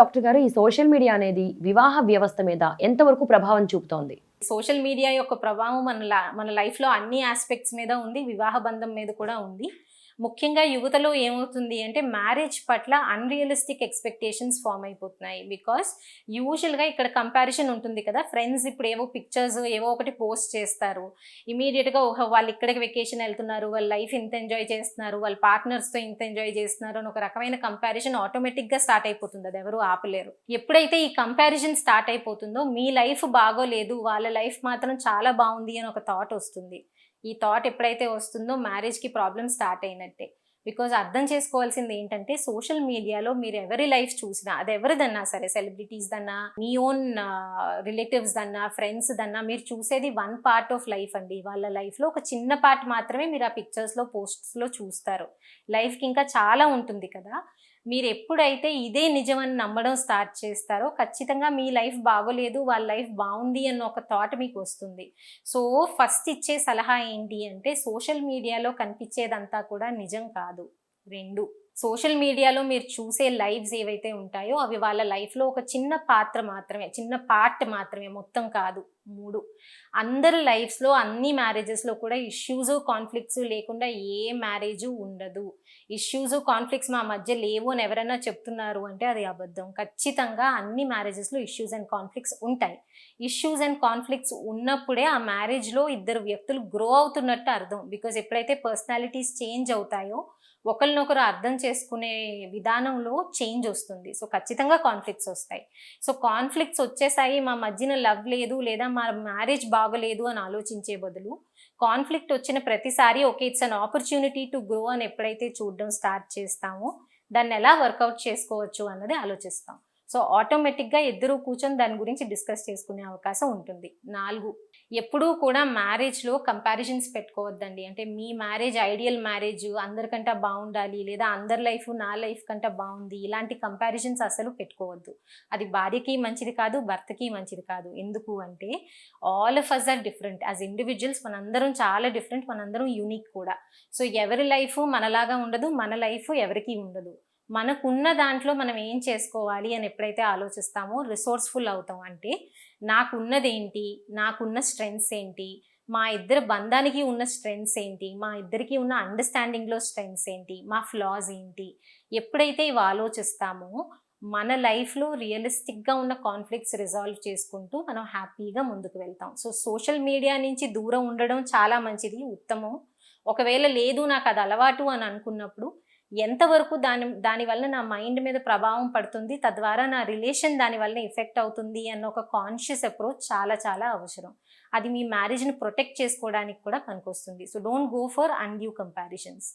Doctor గారు ఈ social media అనేది వివాహ వ్యవస్థ మీద ఎంతవరకు ప్రభావం చూపుతోంది? సోషల్ మీడియా యొక్క ప్రభావం మన లా- మన లైఫ్లో అన్ని ఆస్పెక్ట్స్ మీద ఉంది వివాహ బంధం మీద కూడా ఉంది. ముఖ్యంగా యువతలో ఏమవుతుంది అంటే మ్యారేజ్ పట్ల అన్రియలిస్టిక్ ఎక్స్పెక్టేషన్స్ ఫామ్ అయిపోతున్నాయి. బికాస్ యూజువల్గా ఇక్కడ కంపారిజన్ ఉంటుంది కదా ఫ్రెండ్స్ ఇప్పుడు ఏవో పిక్చర్స్ ఏవో ఒకటి పోస్ట్ చేస్తారు. ఇమీడియట్గా ఓహో వాళ్ళు ఇక్కడికి వెకేషన్ వెళ్తున్నారు వాళ్ళ లైఫ్ ఇంత ఎంజాయ్ చేస్తున్నారు వాళ్ళ పార్ట్నర్స్తో ఇంత ఎంజాయ్ చేస్తున్నారు అని ఒక రకమైన కంపారిజన్ ఆటోమేటిక్గా స్టార్ట్ అయిపోతుంది. అది ఎవరు ఆపలేరు. ఎప్పుడైతే ఈ కంపారిజన్ స్టార్ట్ అయిపోతుందో మీ లైఫ్ బాగోలేదు వాళ్ళ లైఫ్ మాత్రం చాలా బాగుంది అని ఒక థాట్ వస్తుంది. ఈ థాట్ ఎప్పుడైతే వస్తుందో మ్యారేజ్కి ప్రాబ్లమ్ స్టార్ట్ అయినట్టు. బికాజ్ అర్థం చేసుకోవాల్సింది ఏంటంటే సోషల్ మీడియాలో మీరు ఎవరి లైఫ్ చూసినా అది ఎవరిదన్నా సరే సెలబ్రిటీస్ దన్నా మీ ఓన్ రిలేటివ్స్ దన్నా ఫ్రెండ్స్ దన్నా మీరు చూసేది వన్ పార్ట్ ఆఫ్ లైఫ్ అండి. వాళ్ళ లైఫ్లో ఒక చిన్న పార్ట్ మాత్రమే మీరు ఆ పిక్చర్స్లో పోస్ట్స్లో చూస్తారు. లైఫ్కి ఇంకా చాలా ఉంటుంది కదా. మీరు ఎప్పుడైతే ఇదే నిజమని నమ్మడం స్టార్ట్ చేస్తారో ఖచ్చితంగా మీ లైఫ్ బాగోలేదు వాళ్ళ లైఫ్ బాగుంది అన్న ఒక థాట్ మీకు వస్తుంది సో ఫస్ట్ ఇచ్చే సలహా ఏంటి అంటే సోషల్ మీడియాలో కనిపించేదంతా కూడా నిజం కాదు. రెండు. సోషల్ మీడియాలో మీరు చూసే లైవ్స్ ఏవైతే ఉంటాయో అవి వాళ్ళ లైఫ్లో ఒక చిన్న పాత్ర మాత్రమే చిన్న పార్ట్ మాత్రమే మొత్తం కాదు. మూడు. అందరి లైఫ్స్లో అన్ని మ్యారేజెస్లో కూడా ఇష్యూస్ కాన్ఫ్లిక్ట్స్ లేకుండా ఏ మ్యారేజ్ ఉండదు. ఇష్యూస్ కాన్ఫ్లిక్ట్స్ మా మధ్య లేవు అని ఎవరైనా చెప్తున్నారు అంటే అది అబద్ధం. ఖచ్చితంగా అన్ని మ్యారేజెస్లో ఇష్యూస్ అండ్ కాన్ఫ్లిక్ట్స్ ఉంటాయి. ఇష్యూస్ అండ్ కాన్ఫ్లిక్ట్స్ ఉన్నప్పుడే ఆ మ్యారేజ్లో ఇద్దరు వ్యక్తులు గ్రో అవుతున్నట్టు అర్థం. బికాజ్ ఎప్పుడైతే పర్సనాలిటీస్ చేంజ్ అవుతాయో ఒకరినొకరు అర్థం చేసుకునే విధానంలో చేంజ్ వస్తుంది. సో ఖచ్చితంగా కాన్ఫ్లిక్ట్స్ వస్తాయి. సో కాన్ఫ్లిక్ట్స్ వచ్చేసాయి మా మధ్యన లవ్ లేదు లేదా మా మ్యారేజ్ బాగలేదు అని ఆలోచించే బదులు కాన్ఫ్లిక్ట్ వచ్చిన ప్రతిసారి okay it's an opportunity to grow అని ఎప్పుడైతే చూడడం స్టార్ట్ చేస్తామో దాన్ని ఎలా వర్కౌట్ చేసుకోవచ్చు అన్నది ఆలోచిస్తాం. సో ఆటోమేటిక్గా ఇద్దరు కూర్చొని దాని గురించి డిస్కస్ చేసుకునే అవకాశం ఉంటుంది. నాలుగు ఎప్పుడూ కూడా మ్యారేజ్లో కంపారిజన్స్ పెట్టుకోవద్దండి. అంటే మీ మ్యారేజ్ ఐడియల్ మ్యారేజ్ అందరికంటే బాగుండాలి లేదా అందరి లైఫ్ నా లైఫ్ కంటే బాగుంది. ఇలాంటి కంపారిజన్స్ అసలు పెట్టుకోవద్దు. అది భార్యకి మంచిది కాదు భర్తకి మంచిది కాదు. ఎందుకు అంటే all of us are different. As individuals మనందరం చాలా డిఫరెంట్ మనందరం యూనిక్ కూడా. సో ఎవరి లైఫ్ మనలాగా ఉండదు మన లైఫ్ ఎవరికి ఉండదు. మనకున్న దాంట్లో మనం ఏం చేసుకోవాలి అని ఎప్పుడైతే ఆలోచిస్తామో రిసోర్స్ఫుల్ అవుతాం అంటే నాకున్నదేంటి? నాకున్న స్ట్రెంగ్స్ ఏంటి? మా ఇద్దరు బంధానికి ఉన్న స్ట్రెంగ్స్ ఏంటి? మా ఇద్దరికి ఉన్న అండర్స్టాండింగ్లో స్ట్రెంగ్స్ ఏంటి? మా ఫ్లాస్ ఏంటి? ఎప్పుడైతే ఇవి ఆలోచిస్తామో మన లైఫ్లో రియలిస్టిక్గా ఉన్న కాన్ఫ్లిక్ట్స్ రిజాల్వ్ చేసుకుంటూ మనం హ్యాపీగా ముందుకు వెళ్తాం. సో సోషల్ మీడియా నుంచి దూరం ఉండడం చాలా మంచిది ఉత్తమం. ఒకవేళ లేదు నాకు అది అలవాటు అని అనుకున్నప్పుడు ఎంతవరకు దాని దానివల్ల నా మైండ్ మీద ప్రభావం పడుతుంది తద్వారా నా రిలేషన్ దానివల్ల ఎఫెక్ట్ అవుతుంది అన్న ఒక కాన్షియస్ అప్రోచ్ చాలా చాలా అవసరం. అది మీ మ్యారేజ్ని ప్రొటెక్ట్ చేసుకోవడానికి కూడా పనికొస్తుంది. So don't go for undue comparisons